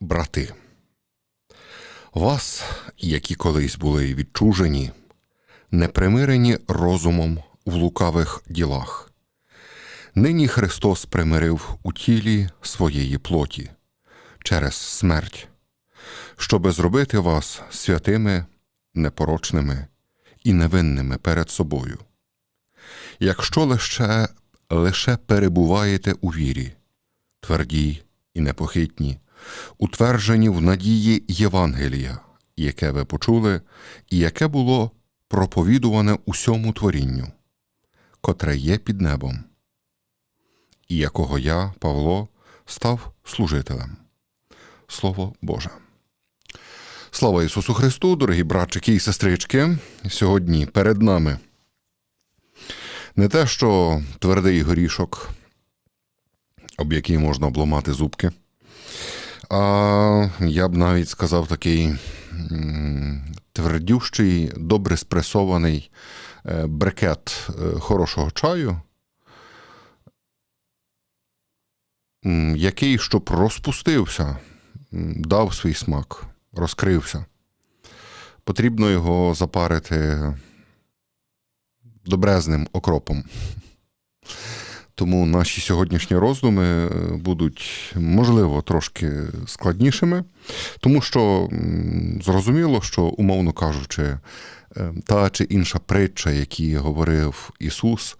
брати, вас, які колись були відчужені, непримирені розумом в лукавих ділах, нині Христос примирив у тілі своєї плоті через смерть, щоби зробити вас святими, непорочними і невинними перед собою. Якщо лише, лише перебуваєте у вірі, твердій і непохитні, утверджені в надії Євангелія, яке ви почули, і яке було проповідуване усьому творінню, котре є під небом, і якого я, Павло, став служителем. Слово Боже. Слава Ісусу Христу, дорогі братчики і сестрички. Сьогодні перед нами не те, що твердий горішок, об який можна обламати зубки, а я б навіть сказав такий твердющий, добре спресований е, брикет е, хорошого чаю, який, щоб розпустився, дав свій смак, розкрився. Потрібно його запарити добрезним окропом. Тому наші сьогоднішні роздуми е, будуть, можливо, трошки складнішими, тому що зрозуміло, що, умовно кажучи, е, та чи інша притча, які говорив Ісус,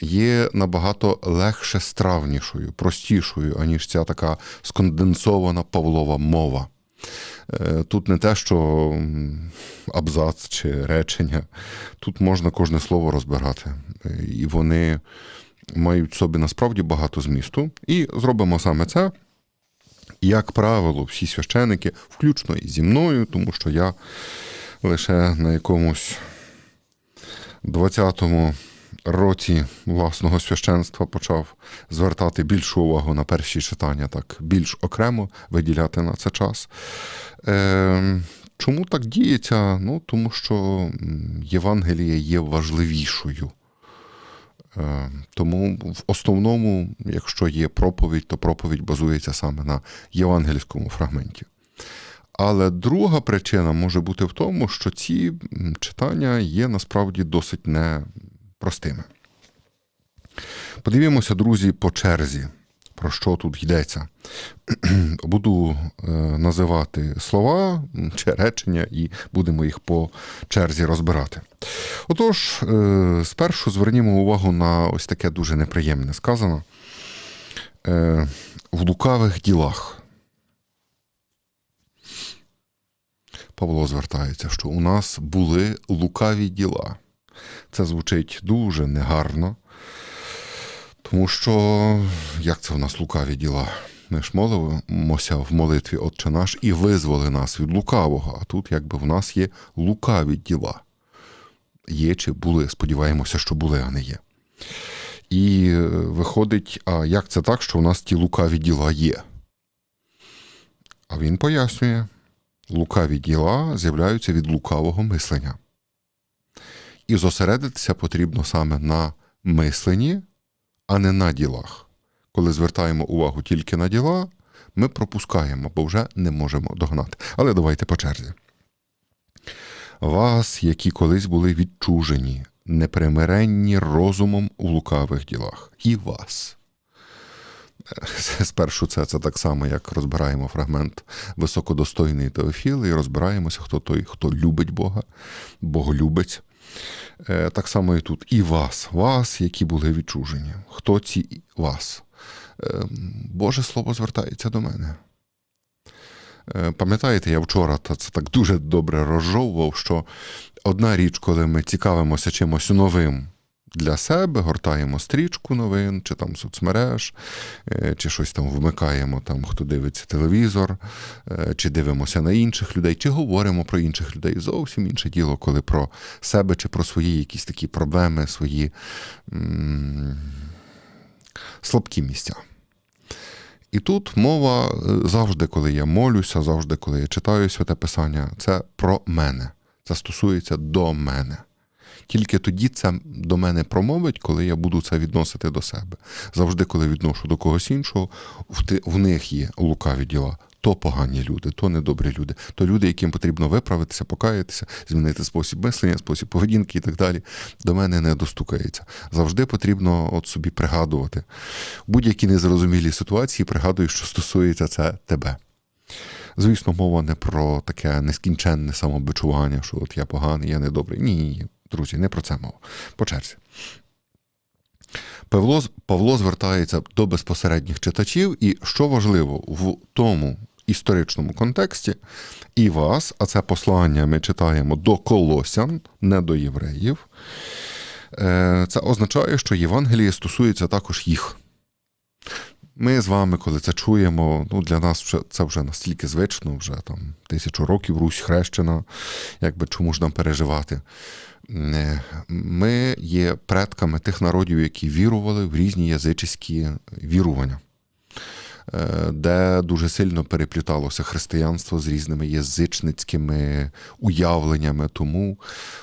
є набагато легше стравнішою, простішою, аніж ця така сконденсована Павлова мова. Е, Тут не те, що абзац чи речення, тут можна кожне слово розбирати. І вони мають в собі насправді багато змісту. І зробимо саме це. Як правило, всі священики, включно і зі мною, тому що я лише на якомусь 20-му році власного священства почав звертати більшу увагу на перші читання, так більш окремо виділяти на це час. Е, чому так діється? Ну, тому що м, Євангеліє є важливішою. Е, Тому в основному, якщо є проповідь, то проповідь базується саме на євангельському фрагменті. Але друга причина може бути в тому, що ці читання є насправді досить непростими. Подивімося, друзі, по черзі, про що тут йдеться. Буду е, називати слова чи речення, і будемо їх по черзі розбирати. Отож, е, спершу звернімо увагу на ось таке дуже неприємне сказано. Е, в лукавих ділах. Павло звертається, що у нас були лукаві діла. Це звучить дуже негарно, тому що як це у нас лукаві діла? Ми ж молимося в молитві Отче наш і визволи нас від лукавого, а тут якби в нас є лукаві діла. Є чи були, сподіваємося, що були, а не є. І е, виходить, а як це так, що у нас ті лукаві діла є? А він пояснює, лукаві діла з'являються від лукавого мислення. І зосередитися потрібно саме на мисленні, а не на ділах. Коли звертаємо увагу тільки на діла, ми пропускаємо, бо вже не можемо догнати. Але давайте по черзі. Вас, які колись були відчужені, непримиренні розумом у лукавих ділах, і вас. Е, Спершу це, це так само, як розбираємо фрагмент високодостойний Теофіл, і розбираємося, хто той, хто любить Бога, боголюбець. Е, Так само і тут. І вас, вас, які були відчужені. Хто ці вас? Е, Боже Слово звертається до мене. Е, Пам'ятаєте, я вчора це так дуже добре розжовував, що одна річ, коли ми цікавимося чимось новим для себе, гортаємо стрічку новин, чи там соцмереж, е, чи щось там вмикаємо, там, хто дивиться телевізор, е, чи дивимося на інших людей, чи говоримо про інших людей. Зовсім інше діло, коли про себе чи про свої якісь такі проблеми, свої м- слабкі місця. І тут мова е, завжди, коли я молюся, завжди, коли я читаю святе Писання, це про мене. Це стосується до мене. Тільки тоді це до мене промовить, коли я буду це відносити до себе. Завжди, коли відношу до когось іншого, в них є лукаві діла, то погані люди, то недобрі люди, то люди, яким потрібно виправитися, покаятися, змінити спосіб мислення, спосіб поведінки і так далі, до мене не достукається. Завжди потрібно от собі пригадувати. Будь-якій незрозумілій ситуації пригадую, що стосується це тебе. Звісно, мова не про таке нескінченне самобичування, що от я поганий, я недобрий. Ні, ні, друзі, не про це мова. По черзі. Павло, Павло звертається до безпосередніх читачів, і що важливо, в тому історичному контексті і вас, а це послання ми читаємо до колосян, не до євреїв. Е, це означає, що Євангеліє стосується також їх. Ми з вами, коли це чуємо, ну для нас це вже настільки звично, вже там тисячу років Русь хрещена, якби чому ж нам переживати. Е, ми є предками тих народів, які вірували в різні язичські вірування, е, де дуже сильно перепліталося християнство з різними язичницькими уявленнями. Тому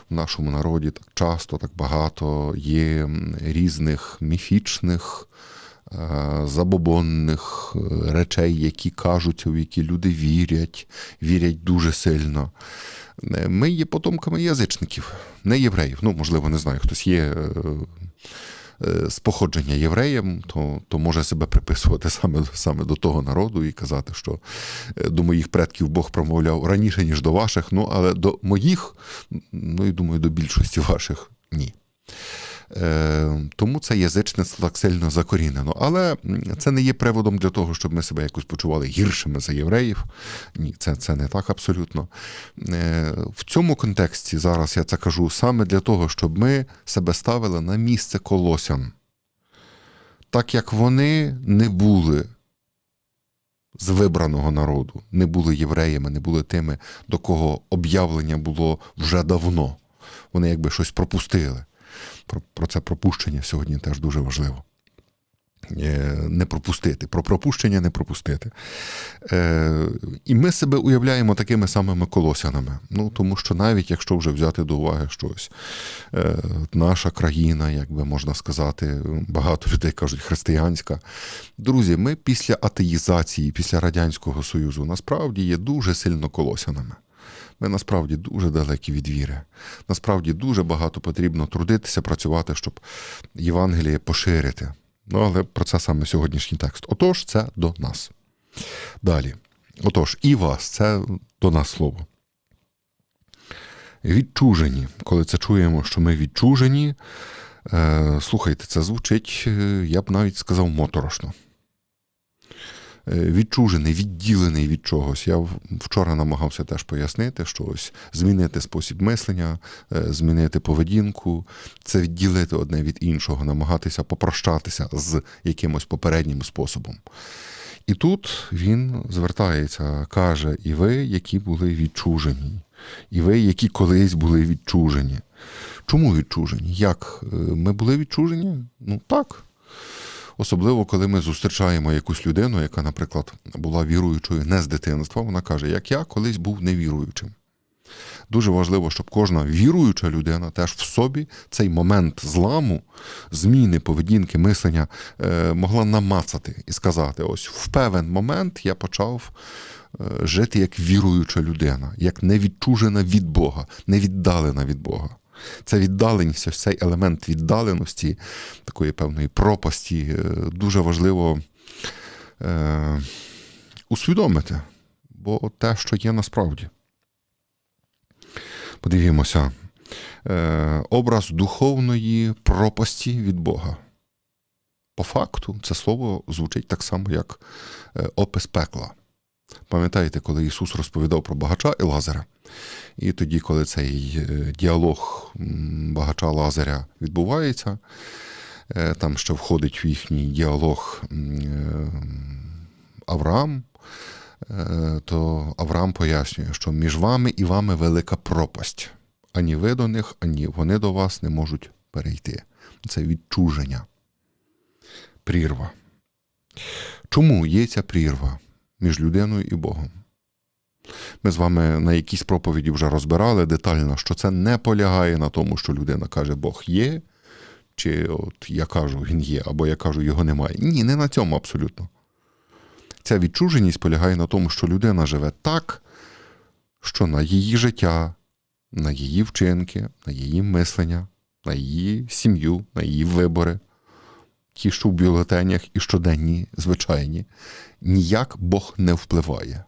в нашому народі так часто, так багато є різних міфічних. Е, забобонних речей, які кажуться, в які люди вірять, вірять дуже сильно. Ми є потомками язичників, не євреїв. Ну, можливо, не знаю, хтось є е, е, з походження євреєм, то то може себе приписувати саме саме до того народу і казати, що е, до моїх предків Бог промовляв раніше, ніж до ваших, ну але до моїх, ну і думаю, до більшості ваших ні. Е, тому це язичництво так сильно закорінено. Але це не є приводом для того, щоб ми себе якось почували гіршими за євреїв. Ні, це це не так абсолютно. Е, в цьому контексті зараз я це кажу саме для того, щоб ми себе ставили на місце колосян. Так як вони не були. З вибраного народу не були євреями, не були тими, до кого об'явлення було вже давно. Вони якби щось пропустили про, про це пропущення сьогодні теж дуже важливо. Е, не пропустити, про пропущення не пропустити. Е, І ми себе уявляємо такими самими колосянами. Ну, Тому що навіть якщо вже взяти до уваги щось, е, наша країна, як би можна сказати, багато людей кажуть, християнська. Друзі, ми після атеїзації, після Радянського Союзу насправді є дуже сильно колосянами. Ми насправді дуже далекі від віри. Насправді дуже багато потрібно трудитися, працювати, щоб Євангеліє поширити. Ну, але про це саме сьогоднішній текст. Отож, це до нас. Далі. Отож, і вас, це до нас слово. Відчужені. Коли це чуємо, що ми відчужені, е, слухайте, це звучить, е, я б навіть сказав, моторошно. Е, відчужений, відділений від чогось. Я вчора намагався теж пояснити, що ось змінити спосіб мислення, е, змінити поведінку, це відділити одне від іншого, намагатися попрощатися з якимось попереднім способом. І тут він звертається, каже: і ви, які були відчужені, і ви, які колись були відчужені. Чому відчужені? Як? Е, ми були відчужені? Ну так. Особливо, коли ми зустрічаємо якусь людину, яка, наприклад, була віруючою не з дитинства, вона каже, як я колись був невіруючим. Дуже важливо, щоб кожна віруюча людина теж в собі цей момент зламу, зміни поведінки, мислення е, могла намацати і сказати: ось в певен момент я почав е, жити як віруюча людина, як невідчужена від Бога, невіддалена від Бога. Це віддаленість, ось цей елемент віддаленості, такої певної пропасті, е, дуже важливо е, усвідомити, бо те, що є насправді. Подивімося, е, образ духовної пропасті від Бога. По факту, це слово звучить так само, як е, опис пекла. Пам'ятаєте, коли Ісус розповідав про багача і Лазаря? І тоді, коли цей е, діалог багача Лазаря відбувається, е, там ще входить в їхній діалог е, Авраам, то Авраам пояснює, що між вами і вами велика пропасть. Ані ви до них, ані вони до вас не можуть перейти. Це відчуження, прірва. Чому є ця прірва між людиною і Богом? Ми з вами на якійсь проповіді вже розбирали детально, що це не полягає на тому, що людина каже, Бог є, чи от я кажу, він є, або я кажу, його немає. Ні, не на цьому абсолютно. Ця відчуженість полягає на тому, що людина живе так, що на її життя, на її вчинки, на її мислення, на її сім'ю, на її вибори, ті, що в бюлетенях і щоденні, звичайні, ніяк Бог не впливає.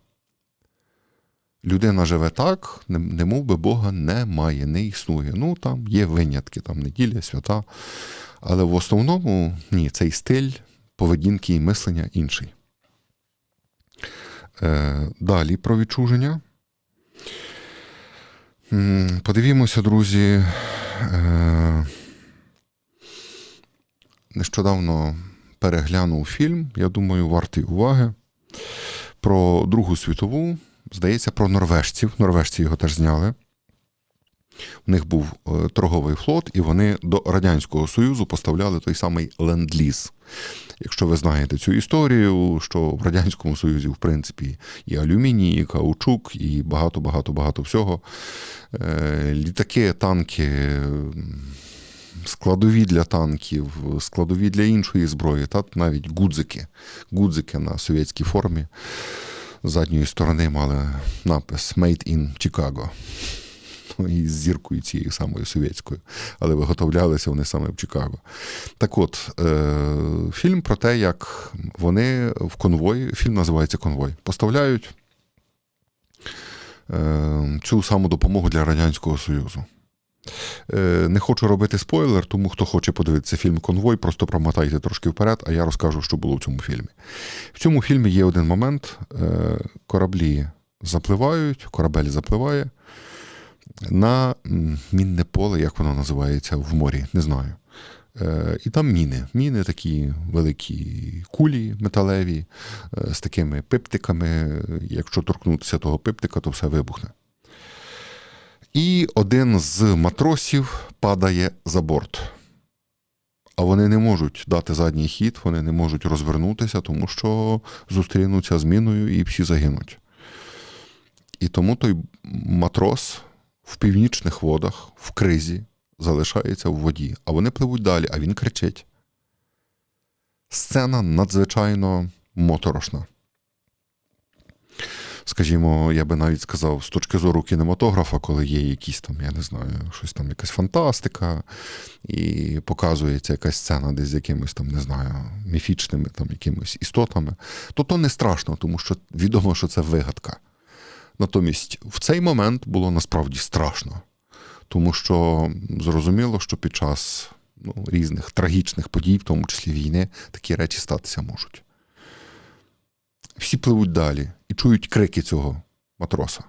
Людина живе так, не, не би Бога немає, не існує. Ну, там є винятки, там неділя, свята. Але в основному ні, цей стиль поведінки і мислення інший. Е, далі про відчуження. Подивімося, друзі. Е, нещодавно переглянув фільм, я думаю, вартий уваги. Про Другу світову, здається, про норвежців. Норвежці його теж зняли. У них був е, торговий флот, і вони до Радянського Союзу поставляли той самий ленд-ліз. Якщо ви знаєте цю історію, що в Радянському Союзі, в принципі, і алюміній, і каучук, і багато-багато-багато всього. Е, Літаки, танки, складові для танків, складові для іншої зброї, та навіть гудзики. Гудзики на совєтській формі. З задньої сторони мали напис Made in Chicago. Ну, І з зіркою цією самою совєтською, але виготовлялися вони саме в Чикаго. Так от, е, фільм про те, як вони в конвої, фільм називається Конвой, поставляють е, цю саму допомогу для Радянського Союзу. Е, Не хочу робити спойлер, тому хто хоче подивитися фільм Конвой, просто промотайте трошки вперед, а я розкажу, що було в цьому фільмі. В цьому фільмі є один момент: е, кораблі запливають, корабель запливає на мінне поле, як воно називається в морі, не знаю. Е, І там міни. Міни такі великі кулі металеві з такими пиптиками. Якщо торкнутися того пиптика, то все вибухне. І один з матросів падає за борт. А вони не можуть дати задній хід, вони не можуть розвернутися, тому що зустрінуться з міною і всі загинуть. І тому той матрос в північних водах, в кризі, залишається в воді, а вони пливуть далі, а він кричить. Сцена надзвичайно моторошна. Скажімо, я би навіть сказав, з точки зору кінематографа, коли є якісь там, я не знаю, щось там, якась фантастика, і показується якась сцена десь з якимись там, не знаю, міфічними там якимись істотами, то то не страшно, тому що відомо, що це вигадка. Натомість в цей момент було насправді страшно, тому що зрозуміло, що під час ну, різних трагічних подій, в тому числі війни, такі речі статися можуть. Всі пливуть далі і чують крики цього матроса.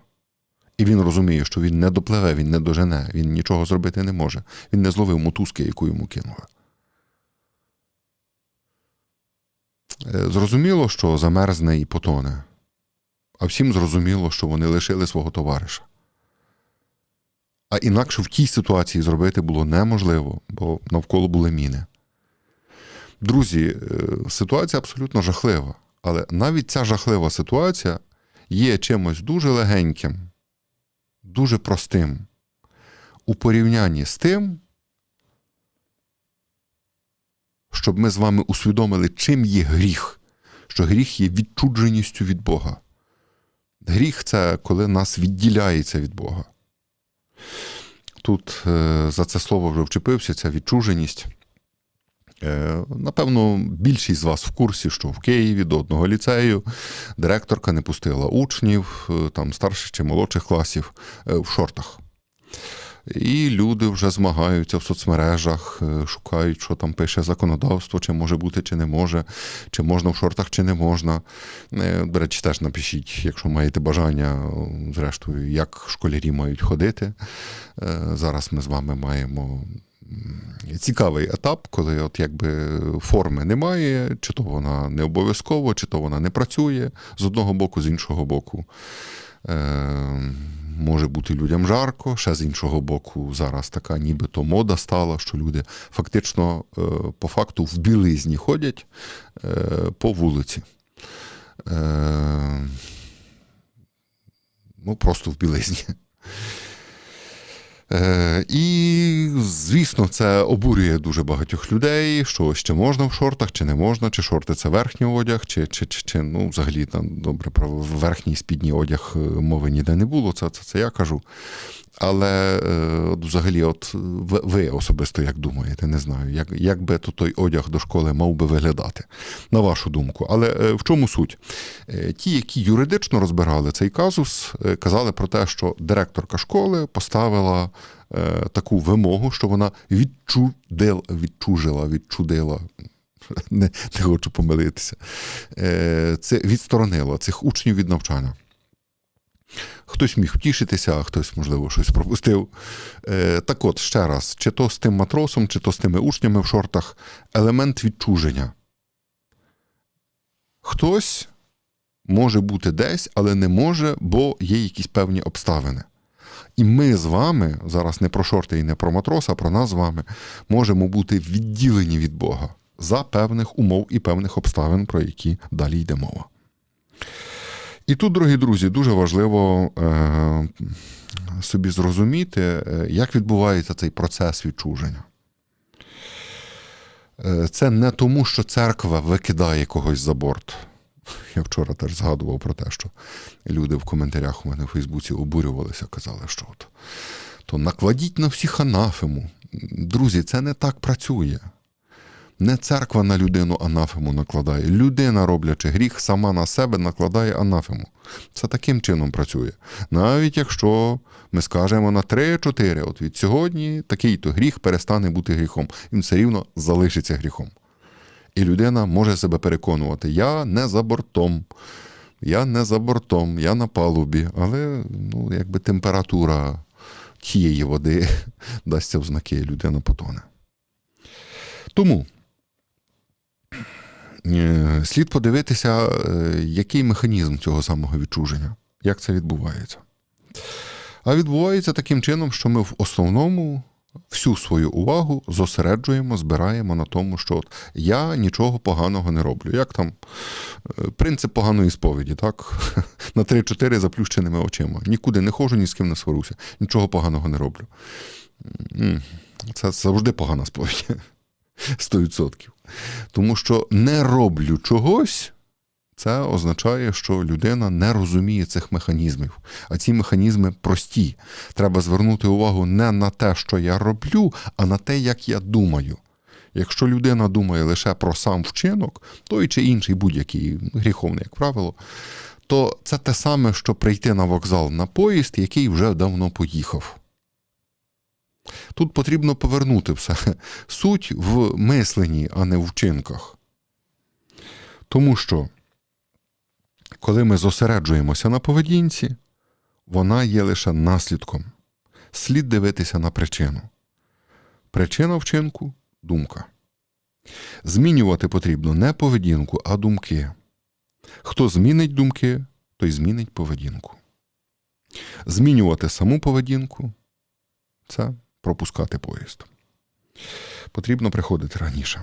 І він розуміє, що він не допливе, він не дожене, він нічого зробити не може. Він не зловив мотузки, яку йому кинули. Е, Зрозуміло, що замерзне і потоне. А всім зрозуміло, що вони лишили свого товариша. А інакше в тій ситуації зробити було неможливо, бо навколо були міни. Друзі, е, ситуація абсолютно жахлива. Але навіть ця жахлива ситуація є чимось дуже легеньким, дуже простим у порівнянні з тим, щоб ми з вами усвідомили, чим є гріх, що гріх є відчудженістю від Бога. Гріх це коли нас відділяється від Бога. Тут е, за це слово вже вчепився, ця відчуженість. Е, Напевно, більшість з вас в курсі, що в Києві до одного ліцею директорка не пустила учнів, е, там старших чи молодших класів е, в шортах. І люди вже змагаються в соцмережах, шукають, що там пише законодавство, чи може бути, чи не може, чи можна в шортах, чи не можна. До речі, теж напишіть, якщо маєте бажання, зрештою, як школярі мають ходити. Зараз ми з вами маємо цікавий етап, коли от якби форми немає, чи то вона не обов'язково, чи то вона не працює з одного боку, з іншого боку. Е, Може бути людям жарко, ще з іншого боку, зараз така нібито мода стала, що люди фактично е, по факту в білизні ходять е, по вулиці. Ну, просто в білизні. Е, І Звісно, це обурює дуже багатьох людей, що ще можна в шортах, чи не можна, чи шорти це верхній одяг, чи чи, чи, чи ну, взагалі там добре про верхній спідній одяг е, мови ніде не було. Це це, це я кажу. Але е, от взагалі, от ви особисто як думаєте, не знаю, як як би то той одяг до школи мав би виглядати, на вашу думку. Але е, в чому суть? Ті, які юридично розбирали цей казус, казали про те, що директорка школи поставила таку вимогу, що вона відчудила, відчужила, відчудила. Не, не хочу помилитися. Це відсторонило цих учнів від навчання. Хтось міг втішитися, а хтось, можливо, щось пропустив. Е, Так от, ще раз, чи то з тим матросом, чи то з тими учнями в шортах, елемент відчуження. Хтось може бути десь, але не може, бо є якісь певні обставини. І ми з вами, зараз не про шорти і не про матроса, а про нас з вами, можемо бути відділені від Бога за певних умов і певних обставин, про які далі йде мова. І тут, дорогі друзі, дуже важливо е, собі зрозуміти, е, як відбувається цей процес відчуження. Е, це не тому, що церква викидає когось за борт. Я вчора теж згадував про те, що люди в коментарях у мене в Фейсбуці обурювалися, казали, що от, то накладіть на всіх анафему. Друзі, це не так працює. Не церква на людину анафему накладає. Людина, роблячи гріх, сама на себе накладає анафему. Це таким чином працює. Навіть якщо ми скажемо на 3-4, от від сьогодні такий-то гріх перестане бути гріхом, він все рівно залишиться гріхом. І людина може себе переконувати: я не за бортом, я не за бортом, я на палубі, але ну, якби температура тієї води дасться в знаки, людина потоне. Тому. Е, слід подивитися, е, який механізм цього самого відчуження, як це відбувається. А відбувається таким чином, що ми в основному всю свою увагу зосереджуємо, збираємо на тому, що от я нічого поганого не роблю. Як там е, принцип поганої сповіді, так? На 3-4 заплющеними очима. Нікуди не ходжу, ні з ким не сварюся, нічого поганого не роблю. Це завжди погана сповідь. 100%. Тому що не роблю чогось, це означає, що людина не розуміє цих механізмів. А ці механізми прості. Треба звернути увагу не на те, що я роблю, а на те, як я думаю. Якщо людина думає лише про сам вчинок, той чи інший будь-який гріховний, як правило, то це те саме, що прийти на вокзал на поїзд, який вже давно поїхав. Тут потрібно повернути все. Суть в мисленні, а не в вчинках. Тому що, коли ми зосереджуємося на поведінці, вона є лише наслідком. Слід дивитися на причину. Причина вчинку думка. Змінювати потрібно не поведінку, а думки. Хто змінить думки, той змінить поведінку. Змінювати саму поведінку це пропускати поїзд. Потрібно приходити раніше.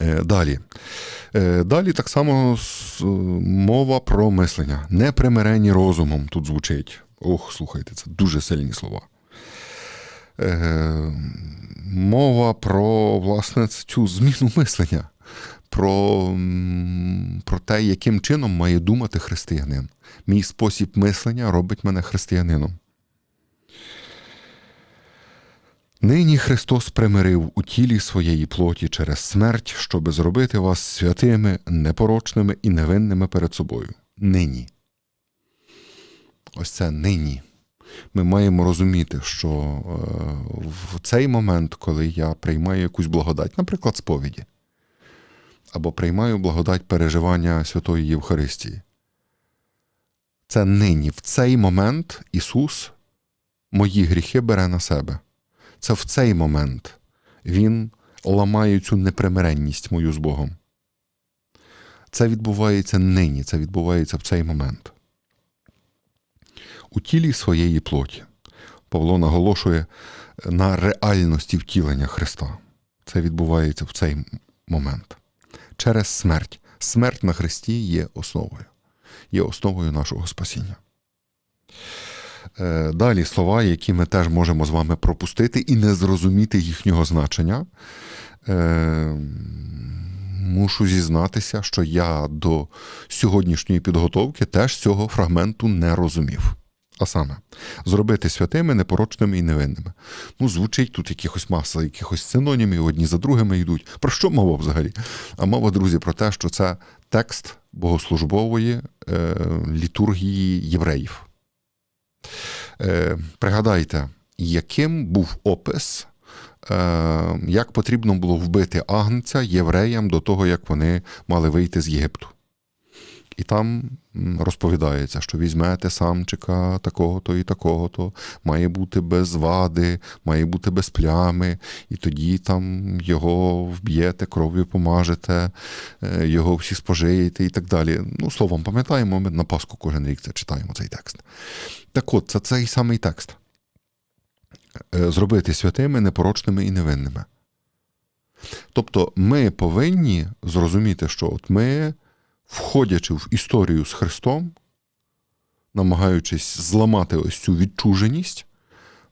Е, далі. Е, далі так само мова про мислення. Непримирені розумом тут звучить. Ох, слухайте, це дуже сильні слова. Е, мова про власне цю зміну мислення, про про те, яким чином має думати християнин. Мій спосіб мислення робить мене християнином. Нині Христос примирив у тілі своєї плоті через смерть, щоби зробити вас святими, непорочними і невинними перед собою. Нині. Ось це нині. Ми маємо розуміти, що е, в цей момент, коли я приймаю якусь благодать, наприклад, сповіді, або приймаю благодать переживання Святої Євхаристії, це нині, в цей момент Ісус мої гріхи бере на себе. Це в цей момент він ламає цю непримиренність мою з Богом. Це відбувається нині, це відбувається в цей момент. У тілі своєї плоті. Павло наголошує на реальності втілення Христа. Це відбувається в цей момент. Через смерть. Смерть на Христі є основою, є основою нашого спасіння. Е, Далі слова, які ми теж можемо з вами пропустити і не зрозуміти їхнього значення. Е, Мушу зізнатися, що я до сьогоднішньої підготовки теж цього фрагменту не розумів. А саме, зробити святими, непорочними і невинними. Ну, звучить тут якихось маса, якихось синонімів, одні за другими йдуть. Про що мова взагалі? А мова, друзі, про те, що це текст богослужбової е, літургії євреїв. Е, Пригадайте, яким був опис, е, як потрібно було вбити агнця євреям до того, як вони мали вийти з Єгипту. І там розповідається, що візьмете самчика такого-то і такого-то, має бути без вади, має бути без плями, і тоді там його вб'єте, кров'ю помажете, е, його всі спожиєте і так далі. Ну, словом, пам'ятаємо, ми на Пасху кожен рік це читаємо цей текст. Так от, це цей самий текст. Е, зробити святими, непорочними і невинними. Тобто ми повинні зрозуміти, що от ми входячи в історію з Христом, намагаючись зламати ось цю відчуженість,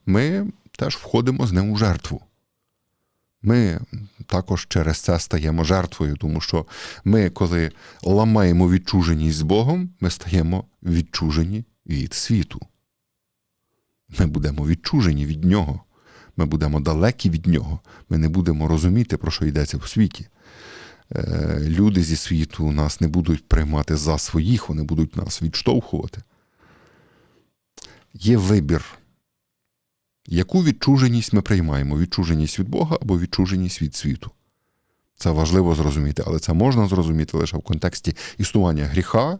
ми теж входимо з ним у жертву. Ми також через це стаємо жертвою, тому що ми, коли ламаємо відчуженість з Богом, ми стаємо відчужені від світу. Ми будемо відчужені від Нього. Ми будемо далекі від Нього. Ми не будемо розуміти, про що йдеться в світі. Е, люди зі світу нас не будуть приймати за своїх, вони будуть нас відштовхувати. Є вибір. Яку відчуженість ми приймаємо? Відчуженість від Бога або відчуженість від світу? Це важливо зрозуміти, але це можна зрозуміти лише в контексті існування гріха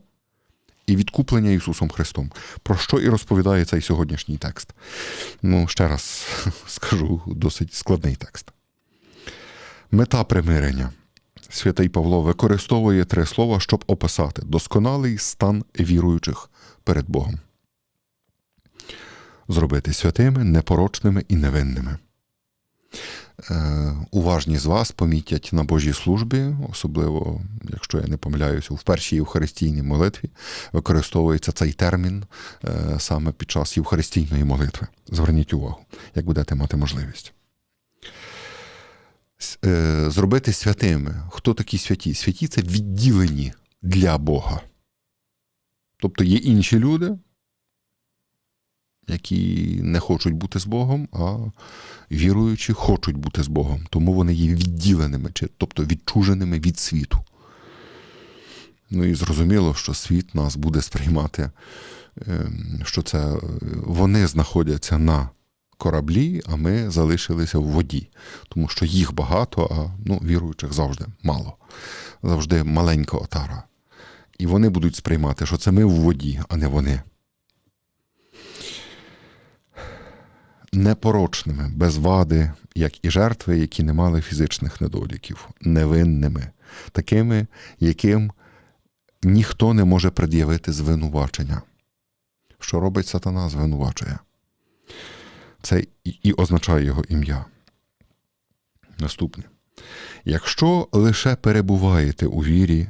і відкуплення Ісусом Христом. Про що і розповідає цей сьогоднішній текст? Ну, ще раз скажу досить складний текст. Мета примирення. Святий Павло використовує три слова, щоб описати досконалий стан віруючих перед Богом. Зробити святими, непорочними і невинними. Е, уважні з вас помітять на Божій службі, особливо, якщо я не помиляюся, в першій євхаристійній молитві використовується цей термін е, саме під час євхаристійної молитви. Зверніть увагу, як будете мати можливість. Е, зробити святими. Хто такі святі? Святі це відділені для Бога. Тобто є інші люди, які не хочуть бути з Богом, а віруючі хочуть бути з Богом. Тому вони є відділеними, тобто відчуженими від світу. Ну і зрозуміло, що світ нас буде сприймати, ем, що це вони знаходяться на кораблі, а ми залишилися в воді, тому що їх багато, а ну, віруючих завжди мало, завжди маленька отара. І вони будуть сприймати, що це ми в воді, а не вони. Непорочними, без вади, як і жертви, які не мали фізичних недоліків, невинними, такими, яким ніхто не може пред'явити звинувачення. Що робить сатана, звинувачує це і означає його ім'я. Наступне. Якщо лише перебуваєте у вірі,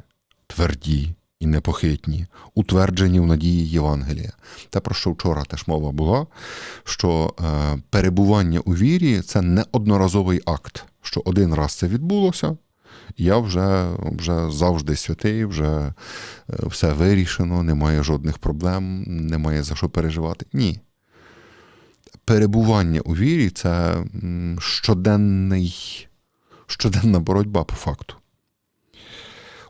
тверді і непохитні, утверджені в надії Євангелія, те, про що вчора теж мова була, що е, перебування у вірі це не одноразовий акт, що один раз це відбулося, я вже вже завжди святий, вже е, все вирішено, немає жодних проблем, немає за що переживати. Ні перебування у вірі це щоденний, щоденна боротьба по факту.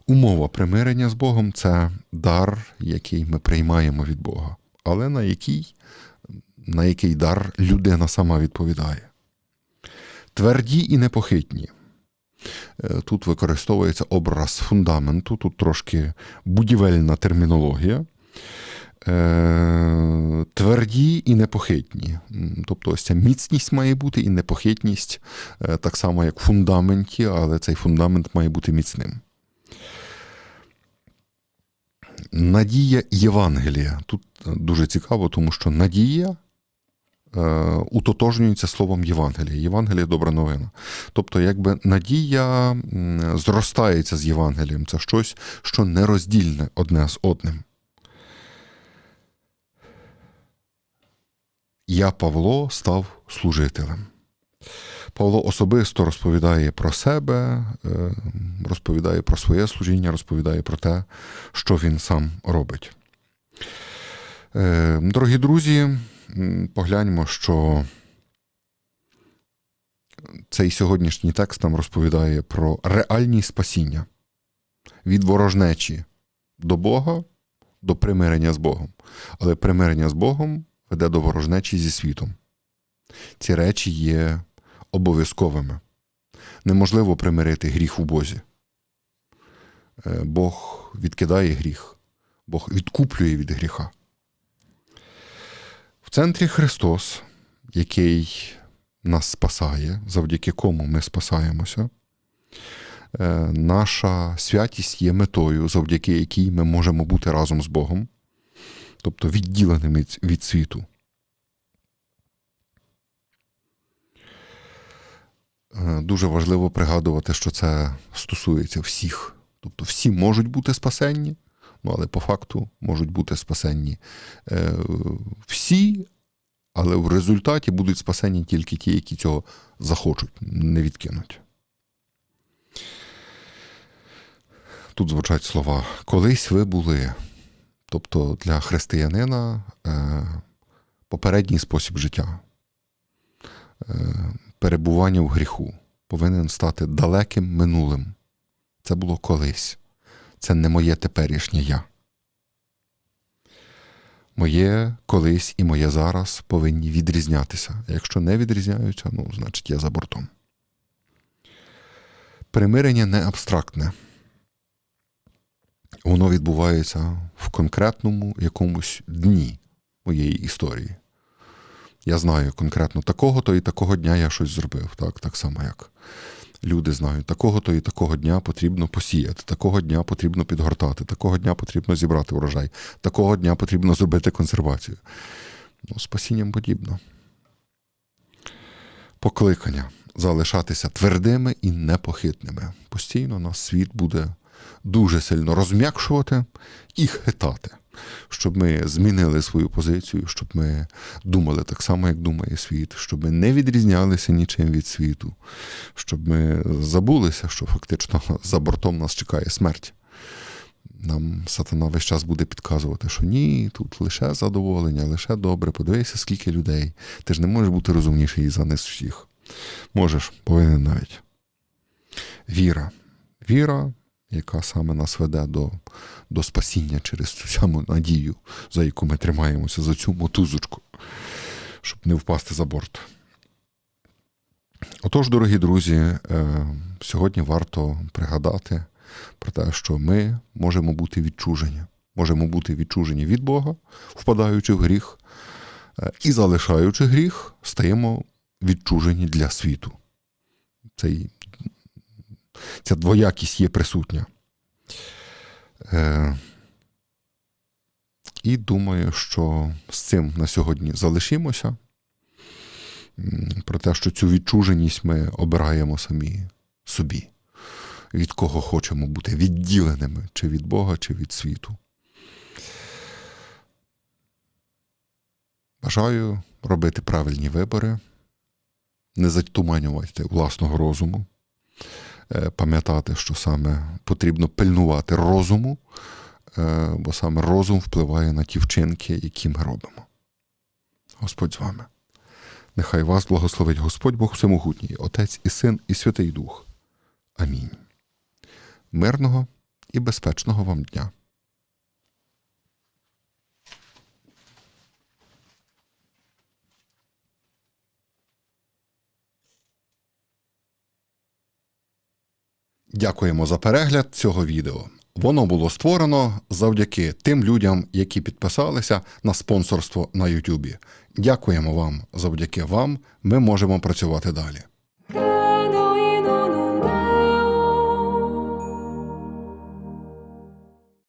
Умова примирення з Богом це дар, який ми приймаємо від Бога, але на який, на який дар людина сама відповідає. Тверді і непохитні. Е, тут використовується образ фундаменту, тут трошки будівельна термінологія. Е, тверді і непохитні. Тобто ось ця міцність має бути і непохитність, е, так само, як в фундаменті, але цей фундамент має бути міцним. Надія Євангелія. Тут дуже цікаво, тому що надія е, утотожнюється словом Євангелія. Євангелія добра новина. Тобто, якби надія зростається з Євангелієм. Це щось, що нероздільне одне з одним. Я Павло став служителем. Павло особисто розповідає про себе, е, розповідає про своє служіння, розповідає про те, що він сам робить. Е, Дорогі друзі, погляньмо, що цей сьогоднішній текст нам розповідає про реальність спасіння від ворожнечі до Бога до примирення з Богом. Але примирення з Богом веде до ворожнечі зі світом. Ці речі є обов'язковими. Неможливо примирити гріх у Бозі. Е, Бог відкидає гріх, Бог відкуплює від гріха. В центрі Христос, який нас спасає, завдяки кому ми спасаємося. Е, Наша святість є метою, завдяки якій ми можемо бути разом з Богом, тобто відділеними від- світу. Е, Дуже важливо пригадувати, що це стосується всіх. Тобто всі можуть бути спасенні, ну, але по факту можуть бути спасенні е, всі, але в результаті будуть спасені тільки ті, які цього захочуть, не відкинуть. Тут звучать слова колись ви були. Тобто для християнина е, попередній спосіб життя, е, перебування в гріху повинен стати далеким минулим. Це було колись. Це не моє теперішнє я. Моє колись і моє зараз повинні відрізнятися. Якщо не відрізняються, ну, значить я за бортом. Примирення не абстрактне. Воно відбувається в конкретному якомусь дні моєї історії. Я знаю конкретно такого-то і такого дня я щось зробив. Так, так само, як люди знають, такого-то і такого дня потрібно посіяти, такого дня потрібно підгортати, такого дня потрібно зібрати врожай, такого дня потрібно зробити консервацію. Ну, спасінням подібно. Покликання залишатися твердими і непохитними. Постійно нас світ буде дуже сильно розм'якшувати і хитати, щоб ми змінили свою позицію, щоб ми думали так само, як думає світ, щоб ми не відрізнялися нічим від світу, щоб ми забулися, що фактично за бортом нас чекає смерть. Нам сатана весь час буде підказувати, що ні, тут лише задоволення, лише добре, подивися, скільки людей. Ти ж не можеш бути розумніший за них всіх. Можеш, повинен навіть. Віра. Віра, яка саме нас веде до, до спасіння через цю саму надію, за яку ми тримаємося, за цю мотузочку, щоб не впасти за борт. Отож, дорогі друзі, е, сьогодні варто пригадати про те, що ми можемо бути відчужені. Можемо бути відчужені від Бога, впадаючи в гріх, е, і залишаючи гріх, стаємо відчужені для світу. Цей, ця двоякість є присутня. Е, і думаю, що з цим на сьогодні залишимося. Про те, що цю відчуженість ми обираємо самі собі, від кого хочемо бути відділеними, чи від Бога, чи від світу. Бажаю робити правильні вибори, не затуманювати власного розуму, пам'ятати, що саме потрібно пильнувати розуму, е, бо саме розум впливає на ті вчинки, які ми робимо. Господь з вами. Нехай вас благословить Господь Бог Всемогутній, Отець і Син, і Святий Дух. Амінь. Мирного і безпечного вам дня. Дякуємо за перегляд цього відео. Воно було створено завдяки тим людям, які підписалися на спонсорство на Ютубі. Дякуємо вам. Завдяки вам ми можемо працювати далі.